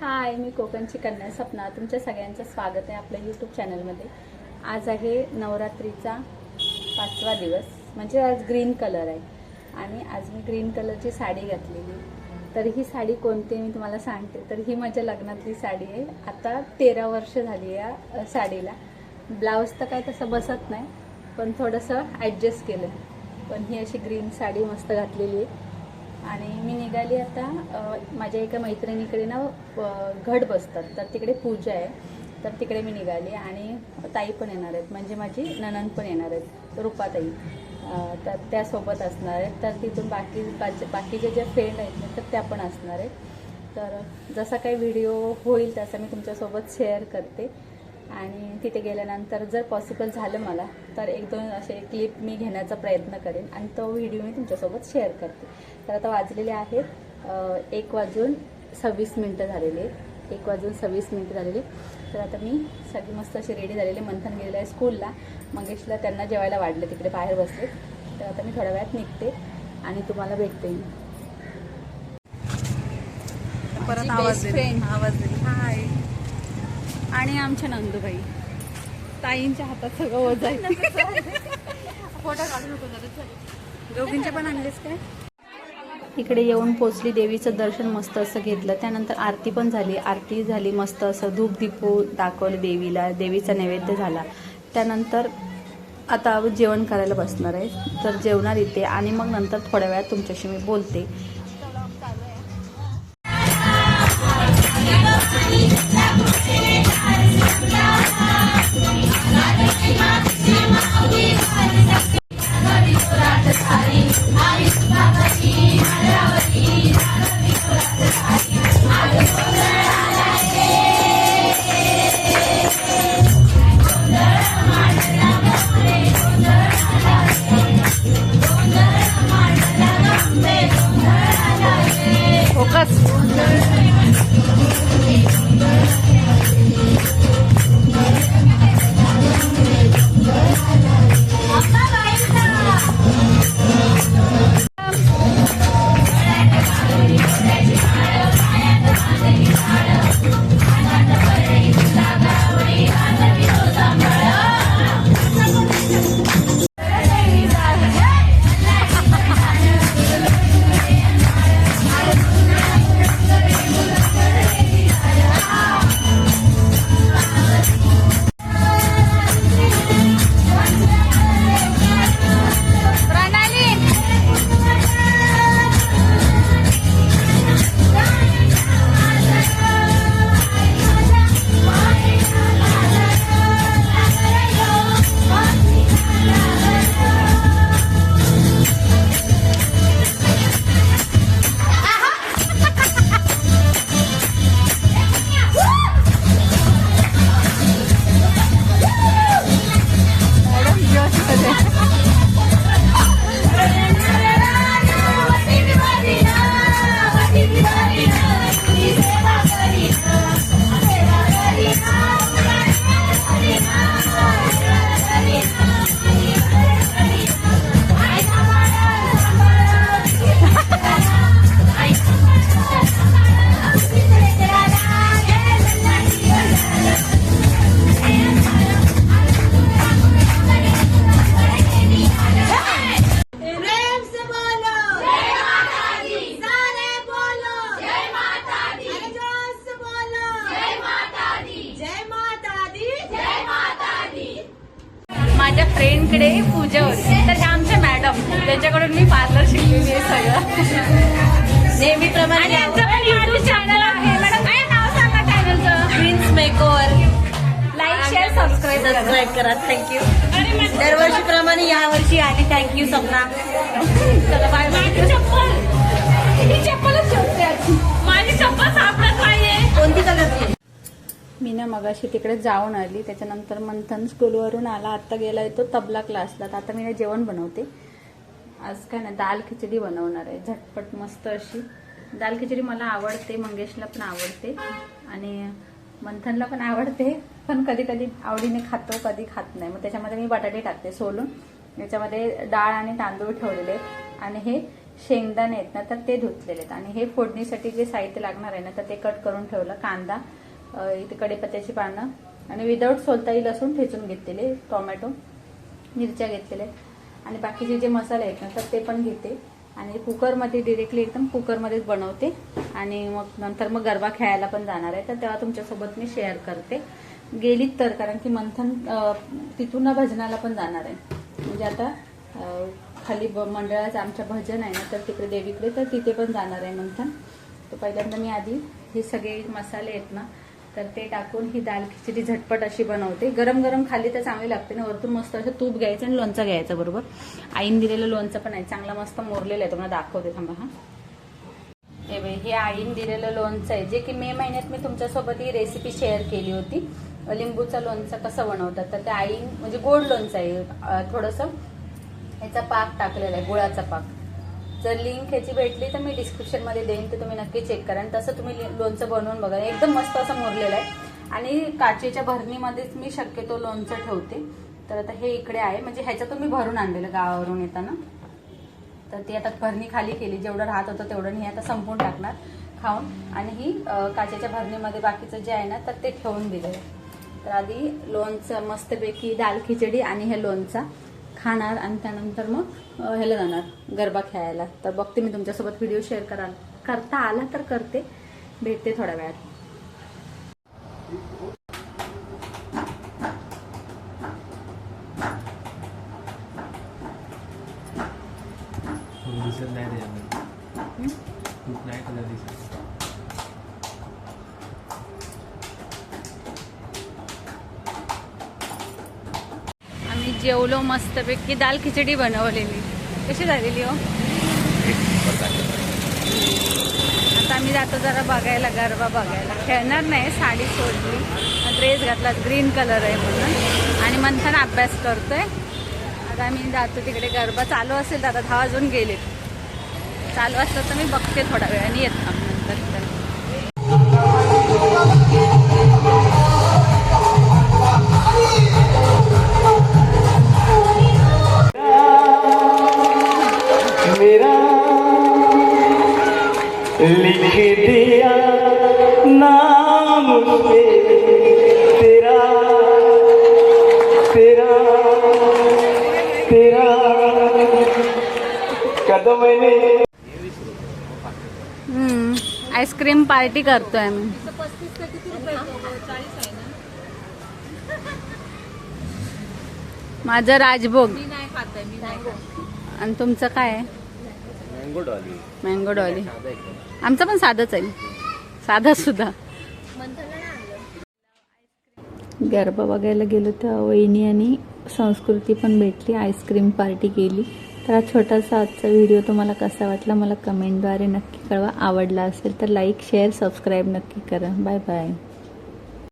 हाय मी कोकणची कन्या सपना. तुमच्या सगळ्यांचं स्वागत आहे आपल्या यूट्यूब चॅनलमध्ये आज आहे नवरात्रीचा पाचवा दिवस. म्हणजे आज ग्रीन कलर आहे. आणि आज मी ग्रीन कलरची साडी घातलेली. तर ही साडी कोणती मी तुम्हाला सांगते. तर ही माझ्या लग्नातली साडी आहे. आता तेरा वर्ष झाली या साडीला. ब्लाऊज तर काय तसं बसत नाही पण थोडंसं ॲडजस्ट केलं. पण ही अशी ग्रीन साडी मस्त घातलेली आहे. आणि मी निघाली आता माझ्या एका मैत्रिणीकडे ना घट बसतात. तर तिकडे पूजा आहे. तर तिकडे मी निघाली आणि ताई पण येणार आहेत. म्हणजे माझी ननंद पण येणार आहेत. रुपाताई. तर त्यासोबत असणार आहेत. तर तिथून बाकी बाकी- बाकीचे जे फ्रेंड आहेत ना तर त्या पण असणार आहेत. तर जसा काही व्हिडिओ होईल तसा मी तुमच्यासोबत शेअर करते. आणि तिथे गेल्यानंतर जर पॉसिबल झालं मला तर एक दोन असे क्लिप मी घेण्याचा प्रयत्न करेन आणि तो व्हिडिओ मी तुमच्यासोबत शेअर करते. तर आता वाजलेले आहेत एक वाजून सव्वीस मिनटं झालेले. आहेत. एक वाजून सव्वीस मिनटं झालेली. तर आता मी सगळी मस्त अशी रेडी झालेले. मंथन गेलेलं आहे स्कूलला मंगेशला त्यांना जेवायला वाढले तिकडे बाहेर बसले. तर आता मी थोड्या वेळात निघते आणि तुम्हाला भेटते. मी परत आवाज. आवाज हाय आणि आमच्या नंदुबाई. ताईंच्या हातात सगळं वज आहे फोटो काढून दोघींचे पण आणलेस काय? इकडे येऊन पोचली देवीचं दर्शन मस्त असं घेतलं. त्यानंतर आरती पण झाली. आरती झाली मस्त असं. धूप दीपू दाखवलं देवीला. देवीचा नैवेद्य झाला. त्यानंतर आता जेवण करायला बसणार आहे. तर जेवणार इथे आणि मग नंतर थोड्या वेळात तुमच्याशी मी बोलते. a espada aqui. त्यांच्याकडून मी पार्लर शिकलेली आहे सगळं. नेहमीप्रमाणे prince makeover like share subscribe करा. सबस्क्राईब करा. थँक्यू दरवर्षीप्रमाणे यावर्षी आली थँक्यू सपना. चला बाय माझी चप्पल. ही चप्पलच. माझी चप्पल सापडत नाहीये कोणती कलरची मी ना मगाशी तिकडे जाऊन आली. त्याच्यानंतर मंथन स्कूलवरून आला. आत्ता गेला तो तबला क्लासला तर आता मी ना जेवण बनवते. आज काय ना दाल खिचडी बनवणार आहे झटपट मस्त अशी. दाल खिचडी मला आवडते मंगेशला पण आवडते आणि मंथनला पण आवडते पण कधी कधी आवडीने खातो कधी खात नाही. मग त्याच्यामध्ये मी बटाटे टाकते सोलून. याच्यामध्ये डाळ आणि तांदूळ ठेवलेले आहेत आणि हे शेंगदाणे आहेत ना तर ते धुतलेले आहेत. आणि हे फोडणीसाठी जे साहित्य लागणार आहे ना तर ते कट करून ठेवलं कांदा इथे कडेपत्त्याची पानं आणि विदाऊट सोलताई लसूण ठेचून घेतलेले टोमॅटो मिरच्या घेतलेल्या आहेत. आणि बाकीचे जे मसाले आहेत ना तर ते पण घेते. आणि कुकरमध्ये डिरेक्टली एकदम कुकरमध्येच बनवते. आणि मग नंतर मग गरबा खेळायला पण जाणार आहे. तर तेव्हा तुमच्यासोबत मी शेअर करते. गेलीत तर कारण की मंथन तिथून ना भजनाला पण जाणार आहे. म्हणजे आता खाली ब- मंडळाचं आमच्या भजन आहे ना तर तिकडे देवीकडे तर तिथे पण जाणार आहे मंथन. तर पहिल्यांदा मी आधी हे सगळे मसाले आहेत ना तर ते टाकून ही दाल खिचडी झटपट अशी बनवते. गरम गरम खाली तर चांगली लागते ना वरतून मस्त असं तूप घ्यायचं आणि लोणचं घ्यायचं बरोबर? आईन दिलेलं लोणचं पण आहे चांगला मस्त मोरलेलं आहे तुम्हाला दाखवते थांबा हा. हे बघ, हे आईन दिलेलं लोणचं आहे जे की मे महिन्यात मी तुमच्यासोबत ही रेसिपी शेअर केली होती. लिंबूचं लोणचं कसं बनवतात तर ते आईन म्हणजे गोड लोणचं आहे थोडंसं. ह्याचा पाक टाकलेला आहे गुळाचा पाक. जर लिंक ह्याची भेटली तर मी डिस्क्रिप्शनमध्ये देईन तर तुम्ही नक्की चेक करा. आणि तसं तुम्ही लि- लोणचं बनवून बघा. एकदम मस्त असं मोरलेलं आहे. आणि काचेच्या भरणीमध्येच मी शक्यतो लोणचं ठेवते. तर आता हे इकडे आहे. म्हणजे ह्याच्यातून मी भरून आणलेलं गावावरून येताना. तर ती आता भरणी खाली केली. जेवढं राहत होतं तेवढं हे आता संपून टाकणार खाऊन. आणि ही काचेच्या भरणीमध्ये बाकीचं जे आहे ना तर ते ठेवून दिलं आहे तर आधी लोणचं मस्तपैकी दाल खिचडी आणि हे लोणचा. खाणार आणि त्यानंतर मग ह्याला जाणार गरबा खेळायला. तर बघते मी तुमच्यासोबत व्हिडिओ शेअर कराल. करता आला तर करते. भेटते थोड्या वेळात खूप दिसत नाही त्याच्यामध्ये खूप नाही कलर दिसत आम्ही जेवलो मस्तपैकी दाल खिचडी बनवलेली. कशी झालेली हो? आता आम्ही जातो जरा बघायला गरबा बघायला. खेळणार नाही साडी सोडली. ड्रेस घातला ग्रीन कलर आहे म्हणून. आणि मंथन अभ्यास करतोय. आता आम्ही जातो तिकडे गरबा चालू असेल तर आता दहा वाजून गेलेत. चालू असलं तर मी बघते थोड्या वेळाने येत. नंतर आईस्क्रीम पार्टी करतोय आम्ही माझं राजभोग. आणि तुमचं काय? आहे मँगो डॉली मँगो डॉली आमचं पण साधंच आहे. साधा सुद्धा. गरबा बघायला गेलो तर वहिनी आणि संस्कृती पण भेटली आईस्क्रीम पार्टी केली. तर हा छोटासा आजचा व्हिडिओ तुम्हाला कसा वाटला मला कमेंटद्वारे नक्की कळवा. आवडला असेल तर लाईक शेअर सबस्क्राईब नक्की करा. Bye bye